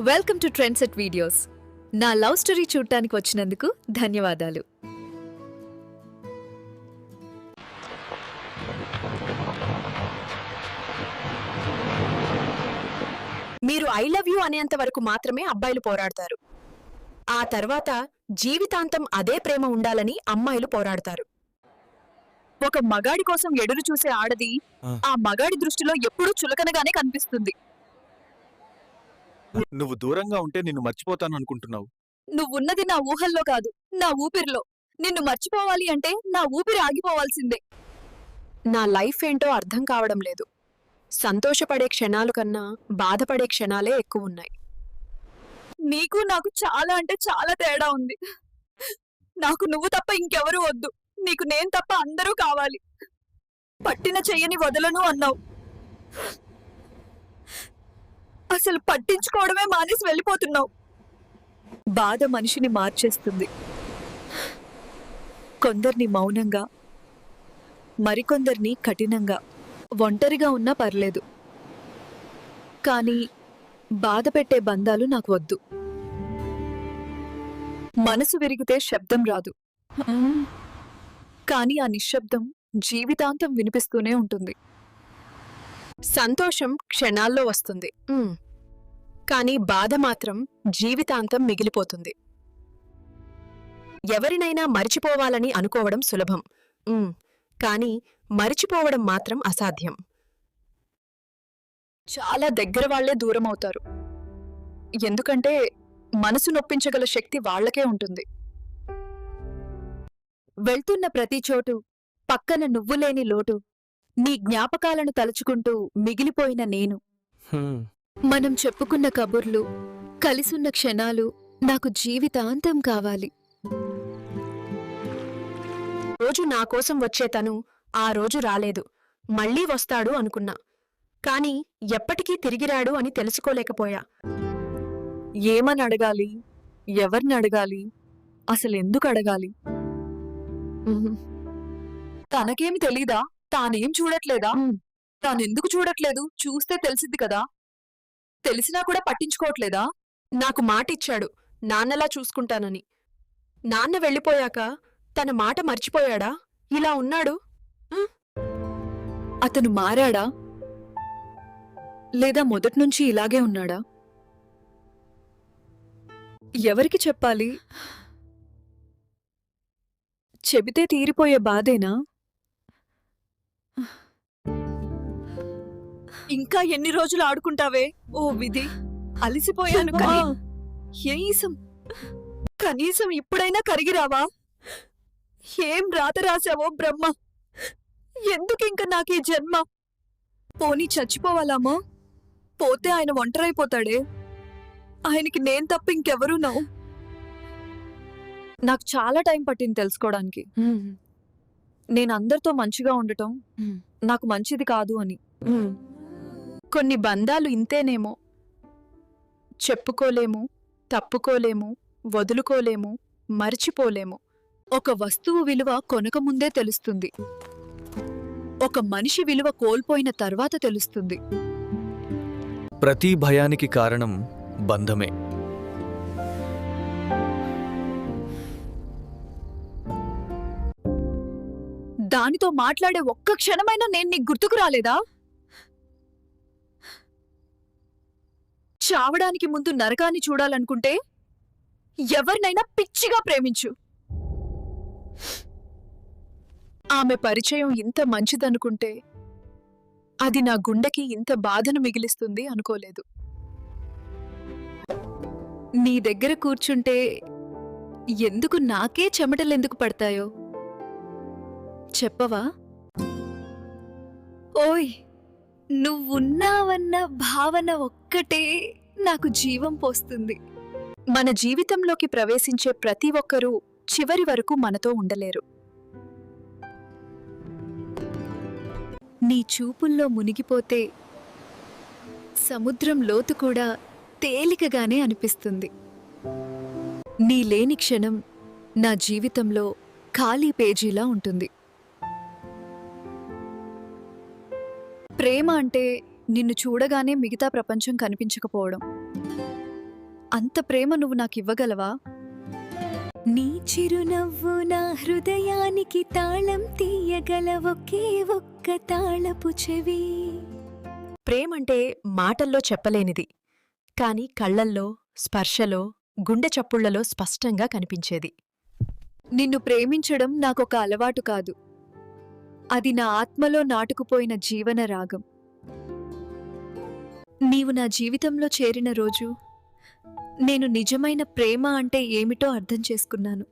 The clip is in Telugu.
Welcome to trend set videos నా లవ్ స్టోరీ చూడటానికి వచ్చినందుకు ధన్యవాదాలు. మీరు ఐ లవ్ యూ అనేంత వరకు మాత్రమే అబ్బాయిలు పోరాడతారు. ఆ తర్వాత జీవితాంతం అదే ప్రేమ ఉండాలని అమ్మాయిలు పోరాడతారు. ఒక మగాడి కోసం ఎదురు చూసే ఆడది. ఆ మగాడి దృష్టిలో ఎప్పుడూ చులకనగానే కనిపిస్తుంది. నువ్వు దూరంగా ఉంటే నిన్ను మర్చిపోతాను అనుకుంటున్నావు నువ్వున్నది నా ఊహల్లో కాదు నా ఊపిరిలో. నిన్ను మర్చిపోవాలి అంటే నా ఊపిరి ఆగిపోవాల్సిందే. నా లైఫ్ ఏంటో అర్థం కావడం లేదు. సంతోషపడే క్షణాలు కన్నా బాధపడే క్షణాలే ఎక్కువ ఉన్నాయి నీకు నాకు చాలా అంటే చాలా తేడా ఉంది. నాకు నువ్వు తప్ప ఇంకెవరూ వద్దు. నీకు నేను తప్ప అందరూ కావాలి. పట్టిన చెయ్యని వదలను అన్నావు. అసలు పట్టించుకోవడమే మానేసి వెళ్ళిపోతున్నావు. బాధ మనిషిని మార్చేస్తుంది. కొందరిని మౌనంగా మరికొందరిని కఠినంగా ఒంటరిగా ఉన్నా పర్లేదు. కానీ బాధ పెట్టే బంధాలు నాకు వద్దు. మనసు విరిగితే శబ్దం రాదు. కానీ ఆ నిశ్శబ్దం జీవితాంతం వినిపిస్తూనే ఉంటుంది. సంతోషం క్షణాల్లో వస్తుంది. కానీ బాధ మాత్రం జీవితాంతం మిగిలిపోతుంది. ఎవరినైనా మరిచిపోవాలని అనుకోవడం సులభం. కానీ మరిచిపోవడం మాత్రం అసాధ్యం. చాలా దగ్గర వాళ్ళే దూరం అవుతారు ఎందుకంటే మనసు నొప్పించగల శక్తి వాళ్ళకే ఉంటుంది. వెళ్తున్న ప్రతి చోటు పక్కన నువ్వు లేని లోటు నీ జ్ఞాపకాలను తలుచుకుంటూ మిగిలిపోయిన నేను. హ్మ్. మనం చెప్పుకున్న కబుర్లు కలిసున్న క్షణాలు నాకు జీవితాంతం కావాలి. రోజు నా కోసం వచ్చే తను ఆ రోజు రాలేదు. మళ్ళీ వస్తాడు అనుకున్నా. కాని ఎప్పటికీ తిరిగిరాడు అని తెలుసుకోలేకపోయా. ఏమని అడగాలి? ఎవరిని అడగాలి? అసలు ఎందుకు అడగాలి? తనకేమి తెలీదా? తానేం చూడట్లేదా? తానెందుకు చూడట్లేదు? చూస్తే తెలిసిద్ది కదా? తెలిసినా కూడా పట్టించుకోవట్లేదా? నాకు మాటిచ్చాడు. నాన్నలా చూసుకుంటానని. నాన్న వెళ్ళిపోయాక తన మాట మర్చిపోయాడా? ఇలా ఉన్నాడు? అతను మారాడా? లేదా మొదట్నుంచి ఇలాగే ఉన్నాడా? ఎవరికి చెప్పాలి? చెబితే తీరిపోయే బాధేనా? ఇంకా ఎన్ని రోజులు ఆడుకుంటావే? ఓ విధి అలిసిపోయాను కానీ కనీసం కనీసం ఇప్పుడైనా కరిగిరావా ఏం రాత రాశావో బ్రహ్మ? ఎందుకు ఇంక నాకు ఈ జన్మ? పోనీ చచ్చిపోవాలామా? పోతే ఆయన ఒంటరైపోతాడే? ఆయనకి నేను తప్ప ఇంకెవరూ నాకు చాలా టైం పట్టింది తెలుసుకోవడానికి. నేను అందరితో మంచిగా ఉండటం నాకు మంచిది కాదు అని. కొన్ని బంధాలు ఇంతేనేమో. చెప్పుకోలేము తప్పుకోలేము వదులుకోలేము మర్చిపోలేము. ఒక వస్తువు విలువ కొనక ముందే తెలుస్తుంది. ఒక మనిషి విలువ కోల్పోయిన తర్వాత తెలుస్తుంది. ప్రతి భయానికి కారణం బంధమే. దానితో మాట్లాడే ఒక్క క్షణమైనా నేను నీకు గుర్తుకు రాలేదా? చావడానికి ముందు నరకాన్ని చూడాలనుకుంటే ఎవరినైనా పిచ్చిగా ప్రేమించు. ఆమె పరిచయం ఇంత మంచిదనుకుంటే అది నా గుండెకి ఇంత బాధను మిగిలిస్తుంది అనుకోలేదు. నీ దగ్గర కూర్చుంటే ఎందుకు నాకే చెమటలెందుకు పడతాయో? చెప్పవా? ఓయ్ నువ్వున్నావన్న భావన ఒక్కటే నాకు జీవం పోస్తుంది. మన జీవితంలోకి ప్రవేశించే ప్రతి ఒక్కరూ చివరి వరకు మనతో ఉండలేరు. నీ చూపుల్లో మునిగిపోతే సముద్రం లోతు కూడా తేలికగానే అనిపిస్తుంది. నీ లేని క్షణం నా జీవితంలో ఖాళీ పేజీలా ఉంటుంది. ప్రేమ అంటే నిన్ను చూడగానే మిగతా ప్రపంచం కనిపించకపోవడం. అంత ప్రేమ నువ్వు నాకివ్వగలవా? నీ చిరునవ్వు నా హృదయానికి తాళం తీయగల ఒకే ఒక్క తాళపు చెవి. ప్రేమంటే మాటల్లో చెప్పలేనిది కాని కళ్ళల్లో స్పర్శలో గుండె చప్పుళ్ళలో స్పష్టంగా కనిపించేది. నిన్ను ప్రేమించడం నాకొక అలవాటు కాదు. అది నా ఆత్మలో నాటుకుపోయిన జీవన రాగం. నీవు నా జీవితంలో చేరిన రోజు నేను నిజమైన ప్రేమ అంటే ఏమిటో అర్థం చేసుకున్నాను.